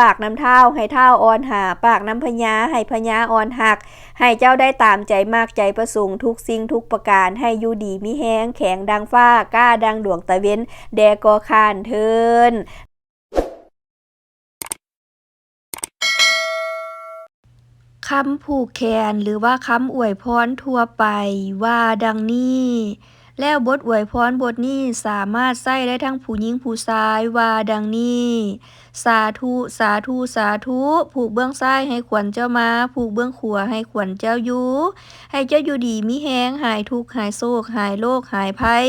ปากน้ำเท้าให้เท้าอ่อนหา ปากน้ำพญาให้พญาอ่อนหัก ให้เจ้าได้ตามใจมากใจประสงค์ทุกสิ่งทุกประการให้อยู่ดีมีแห้งแข็งดังฟ้ากล้าดังดวงตะเว้นแดกอคานเทินคำผูกแขนหรือว่าคำอวยพรทั่วไปว่าดังนี้แล้วบทอวยพรบทนี้สามารถใช้ได้ทั้งผู้หญิงผู้ชายว่าดังนี้ สาธุสาธุสาธุผูกเบื้องซ้ายให้ขวัญเจ้ามาผูกเบื้องขวาให้ขวัญเจ้าอยู่ ให้เจ้าอยู่ดีมีแหงหายทุกข์หายโศกหายโรคหายภัย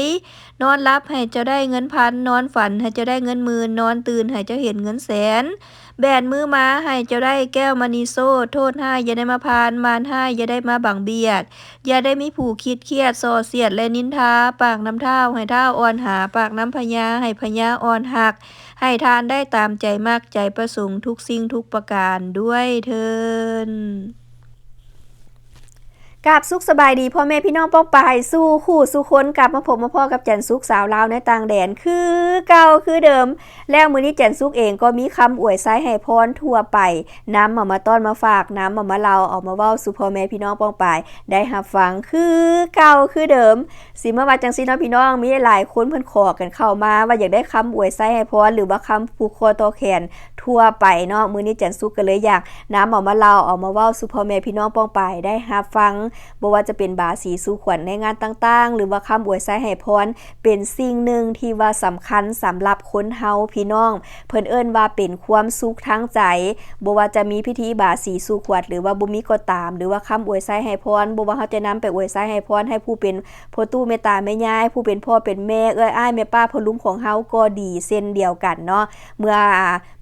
นอนรับให้เจ้าได้เงินพันนอนฝันให้เจ้าได้เงินหมื่นนอนตื่นให้เจ้าเห็นเงินแสน แบนมือมาให้เจ้าได้แก้วมณีโซ่โทษให้อย่าได้มาพานมานให้อย่าได้มาบังเบียด อย่าได้มีผู้คิดเครียดโซเสียดและนินทา ปากน้ำเท้าให้เท้าอ่อนหา ปากน้ำพญาให้พญาอ่อนหัก ให้ทานได้ตามใจมากใจประสงค์ทุกสิ่งทุกประการด้วยเทิน กราบสุขสบายดีพ่อแม่พี่น้องป้องปายสู้คู่สู้คนกลับมาพบมาพ่อกับจันสุกสาวลาวในต่างแดนคือเก่าคือเดิม แล้วมือนี้จันสุกเองก็มีคำอวยไซให้พรทั่วไปน้ำมามาต้อนมาฝากน้ำมามาเราออกมาเว้าสู่พ่อแม่พี่น้องป้องปายได้รับฟังคือเก่าคือเดิมสิเมาว่าจังซี่เนาะพี่น้องมีหลายคนเพิ่นขอกันเข้ามา ว่าอยากได้คำอวยไซให้พรหรือว่าคำผูกคอตอแขนทั่วไปเนาะมือนี้จันสุกก็เลยอยากน้ำออกมาเราออกมาเว้าสู่พ่อแม่พี่น้องป้องปายได้รับฟังบ่ว่าจะเป็นบาสีสู่ขวัญในงานต่างๆ หรือว่าคำอวยไซให้พรเป็นสิ่งหนึ่งที่ว่าสำคัญสำหรับคนเฮาพี่น้อง เพิ่นเอิ้นว่าเป็นความสุขทางใจบ่ว่าจะมีพิธีบาสีสู่ขวัญหรือว่าบ่มีก็ตาม หรือว่าคำอวยไซให้พรบ่ว่าเฮาจะนำไปอวยไซให้พรให้ผู้เป็นพ่อตู้แม่ตาแม่ยาย ผู้เป็นพ่อเป็นแม่เอ้ยอ้ายแม่ป้าพ่อลุงของเฮาก็ดีเส้นเดียวกันเนาะเมื่อ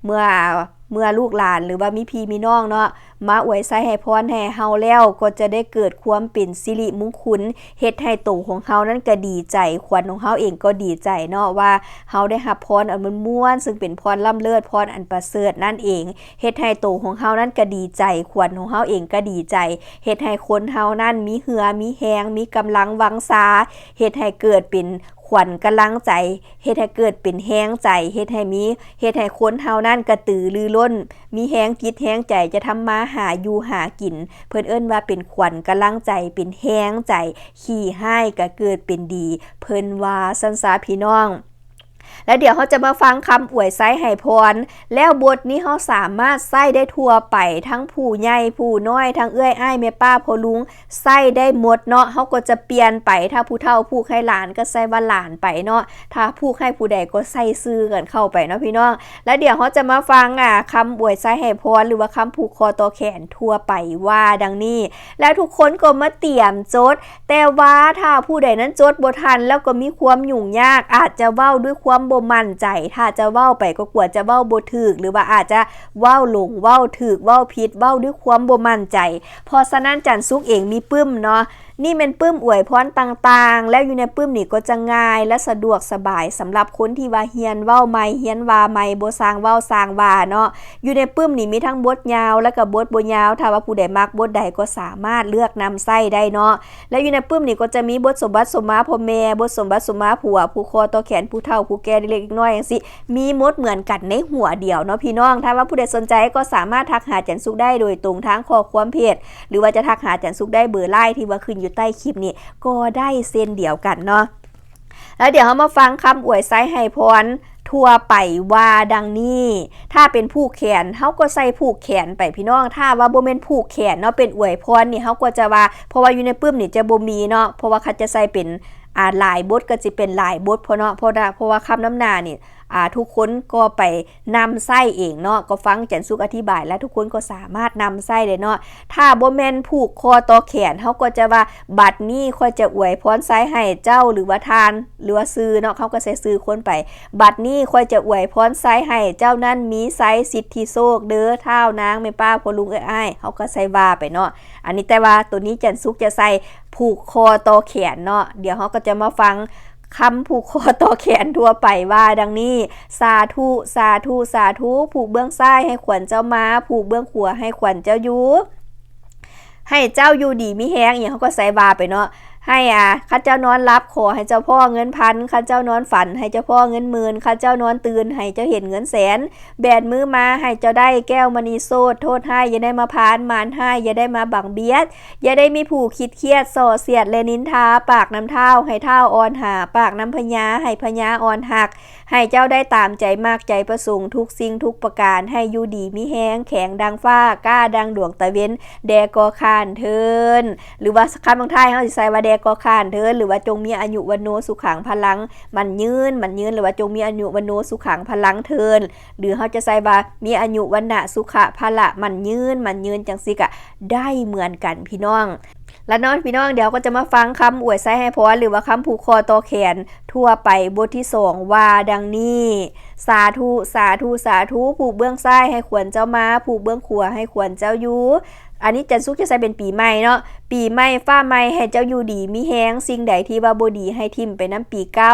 เมื่อ เมื่อลูกหลานหรือว่ามีพี่มีน้องเนาะมาอวยไซให้พรให้เฮาแล้วก็จะได้เกิดความเป็นสิริมงคลเฮ็ดให้ตวของเฮานั้นก็ดีใจขวัญของเฮาเองก็ดีใจเนาะว่าเฮาได้รับพรอันมันม่วนซึ่งเป็นพรล่ำเลิศพรอันประเสริฐนั่นเองเฮ็ดให้ตวของเฮานั้นก็ดีใจขวัญของเฮาเองก็ดีใจเฮ็ดให้คนเฮานั้นมีเหือมีแฮงมีกำลังวังษาเฮ็ดให้เกิดเป็นขวัญกำลังใจเฮ็ดให้เกิดเป็นแห้งใจเฮ็ดให้มีเฮ็ดให้คนเฮานั่นกระตือรือร้น มีแห้งจิตแห้งใจจะทำมาหาอยู่หากิน เพิ่นเอิ้นว่าเป็นขวัญกำลังใจเป็นแห้งใจ ขี้ให้ก็เกิดเป็นดี เพิ่นว่าสันสาพี่น้อง แล้วเดี๋ยวเขาจะมาฟังคำอวยไซให้พร แล้วบทนี้เขาสามารถใส่ได้ทั่วไปทั้งผู้ใหญ่ผู้น้อย ทั้งเอื้อยอ้ายแม่ป้าพ่อลุงใส่ได้หมดเนาะเขาก็จะเปลี่ยนไปถ้าผู้เฒ่าผู้ให้หลานก็ใส่ว่าหลานไปเนาะถ้าผู้ให้ผู้ใดก็ใส่ซื้อกันเข้าไปเนาะพี่น้อง แล้วเดี๋ยวเขาจะมาฟังอะคำอวยไซให้พร หรือว่าคำผูกคอต่อแขนทั่วไปว่าดังนี้ แล้วทุกคนก็มาเตรียมจดแต่ว่าถ้าผู้ใดนั้นจดบทันแล้วก็มีความยุ่งยากอาจจะเว้าด้วยความความบ่มั่นใจ ถ้าจะเว้าไปก็กลัวจะเว้าบ่ถูกหรือว่าอาจจะเว้าหลงเว้าถูกเว้าผิดเว้าด้วยความบ่มั่นใจ เพราะฉะนั้นจันซุกเองมีปึ้มเนาะ นี่เป็นปื้มอวยพรต่างๆ แล้วอยู่ในปื้มนี่ก็จะง่ายและสะดวกสบายสำหรับคนที่ว่าเฮียนเว้าไม่เฮียนว่าไม่บ่สร้างเว้าสร้างว่าเนาะอยู่ในปื้มนี่มีทั้งบทยาว และก็บทบ่ยาว ถ้าว่าผู้ใดมักบทใดก็สามารถเลือกนำไส้ได้เนาะแล้วอยู่ในปื้มนี่ก็จะมีบทสมบัติสมมาพ่อแม่บทสมบัติสมมาผัว ผู้คอต่อแขนผู้เฒ่าผู้แก่เล็กน้อยอย่างสิมีมดเหมือนกันในหัวเดียวเนาะพี่น้อง ถ้าว่าผู้ใดสนใจก็สามารถทักหาจันสุกได้โดยตรงทางข้อความเพจหรือว่าจะทักหาจันสุกได้เบอร์ไลน์ที่ว่าขึ้นอยู่ใต้คลิปนี้ก็ได้เส้นเดียวกันเนาะแล้วเดี๋ยวเรามาฟังคำอวยไซให้พรทั่วไปว่าดังนี้ ถ้าเป็นผูกแขนเขาก็ใส่ผูกแขนไปพี่น้อง ถ้าว่าบ่เป็นผูกแขนเนาะเป็นอวยพรนี่เขาก็จะว่าเพราะว่าอยู่ในปื้มนี่จะบ่มีเนาะเพราะว่าเขาจะใส่เป็นอ่าลายบทก็จะเป็นลายบทเพราะเนาะเพราะเพราะว่าคำน้ำหนานี่ ทุกคนก็ไปนำไส้เองเนาะก็ฟังจันสุกอธิบาย แล้วทุกคนก็สามารถนำไส้ได้เนาะถ้าบ่แมนผูกคอต่อแขนเขาก็จะว่าบัตรนี้ค่อยจะอวยพรไส้ให้เจ้าหรือว่าทานหรือว่าซื้อเนาะเขาก็ใส่ซื้อคนไป บัตรนี้ค่อยจะอวยพรไส้ให้เจ้านั้นมีไซสิทธิโชคเด้อเท้านางแม่ป้าพ่อลุงเอ้ยเขาก็ใส่ว่าไปเนาะอันนี้แต่ว่าตัวนี้จันสุกจะใส่ผูกคอต่อแขนเนาะเดี๋ยวเขาก็จะมาฟัง คำผูกคอต่อแขนทั่วไปว่าดังนี้ สาธุสาธุสาธุผูกเบื้องซ้ายให้ขวัญเจ้ามาผูกเบื้องขวาให้ขวัญเจ้ายูให้เจ้าอยู่ดีมิแห้งอย่างเขาก็ใส่บาไปเนาะ ให้อะข้าเจ้านอนรับขอให้เจ้าพ่อเงินพันข้าเจ้านอนฝัน ให้เจ้าพ่อเงินหมื่นข้าเจ้านอนตื่นให้เจ้าเห็นเงินแสน แบนมือมาให้เจ้าได้แก้วมณีโซดโทษให้อย่าได้มาพานมานให้อย่าได้มาบังเบียด อย่าได้มีผู้คิดเครียดส่อเสียดและนินทา ปากน้ำเท้าให้เท้าอ่อนหา ปากน้ำพญาให้พญาอ่อนหัก ให้เจ้าได้ตามใจมากใจประสงค์ทุกสิ่งทุกประการให้อยู่ดีมีแห้งแข็งดังฟ้ากล้าดังดวงตะเวนแดกอคานเทินหรือว่าคำบางท้ายเขาสิใส่ว่าแดกอคานเทินหรือว่าจงมีอายุวันโนสุขังพลัง มันยืนมันยืนหรือว่าจงมีอายุวันโนสุขังพลังเทินหรือเขาจะใส่ว่ามีอายุวันนะสุขะพละมันยืนมันยืนจังสิกะได้เหมือนกันพี่น้อง และน้องพี่น้องเดี๋ยวก็จะมาฟังคำอวยไส้ให้พรหรือว่าคำผูกคอตอแขนทั่วไปบทที่สองว่าดังนี้ สาธุสาธุสาธุผูกเบื้องซ้ายให้ขวัญเจ้ามาผูกเบื้องขวาให้ขวัญเจ้าอยู่อันนี้จันซุกจะใส่เป็นปีใหม่เนาะ ปีใหม่ฟ้าใหม่ให้เจ้าอยู่ดีมีแฮงสิ่งใดที่ว่าบ่ดีให้ทิมไปน้ำปีเก่า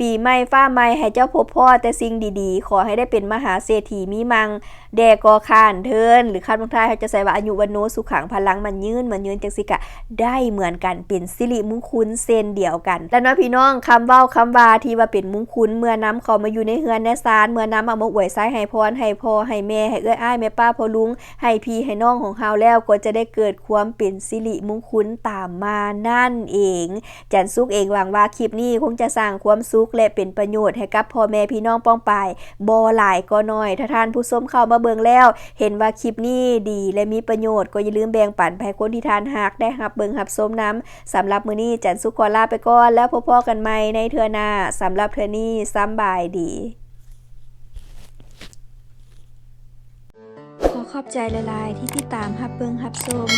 ปีใหม่ฟ้าใหม่ให้เจ้าพบพ่อแต่สิ่งดีๆ ขอให้ได้เป็นมหาเศรษฐีมีมัง แดกอคานเทิน หรือคำบางท้ายเขาจะใส่ว่าอายุวันโนสุขังพลังมันยืนมันยืนจังสิกะ ได้เหมือนกันเป็นสิริมงคลเซนเดียวกัน แล้วเน้องพี่น้องคำเว้าคำวาที่ว่าเป็นมงคลเมื่อน้ำเขามาอยู่ในเฮือนในซานเมื่อนำเอามาอวยซ้ายให้พรให้พ่อให้แม่ให้เอื้ออ้ายแม่ป้าพ่อลุง ให้พี่ให้น้องของเฮาแล้วก็จะได้เกิดความเป็นสิริมงคลตามมานั่นเอง จันซุกเองหวังว่าคลิปนี้คงจะสร้างความสุขและเป็นประโยชน์ให้กับพ่อแม่พี่น้องป้องไปบอหลายก็น้อย ถ้าท่านผู้ชมเข้ามาเบิ่งแล้ว เห็นว่าคลิปนี้ดีและมีประโยชน์ก็อย่าลืมแบ่งปันให้คนที่ทานหักได้รับเบิ่งรับชมน้ำสำหรับมือนี้จันสุกขอลาไปก่อนแล้วพบกันใหม่ในเทือหน้าสำหรับเทือนี้สำบายดี ขอขอบใจละลายที่ติดตามฮับเบิงฮับชม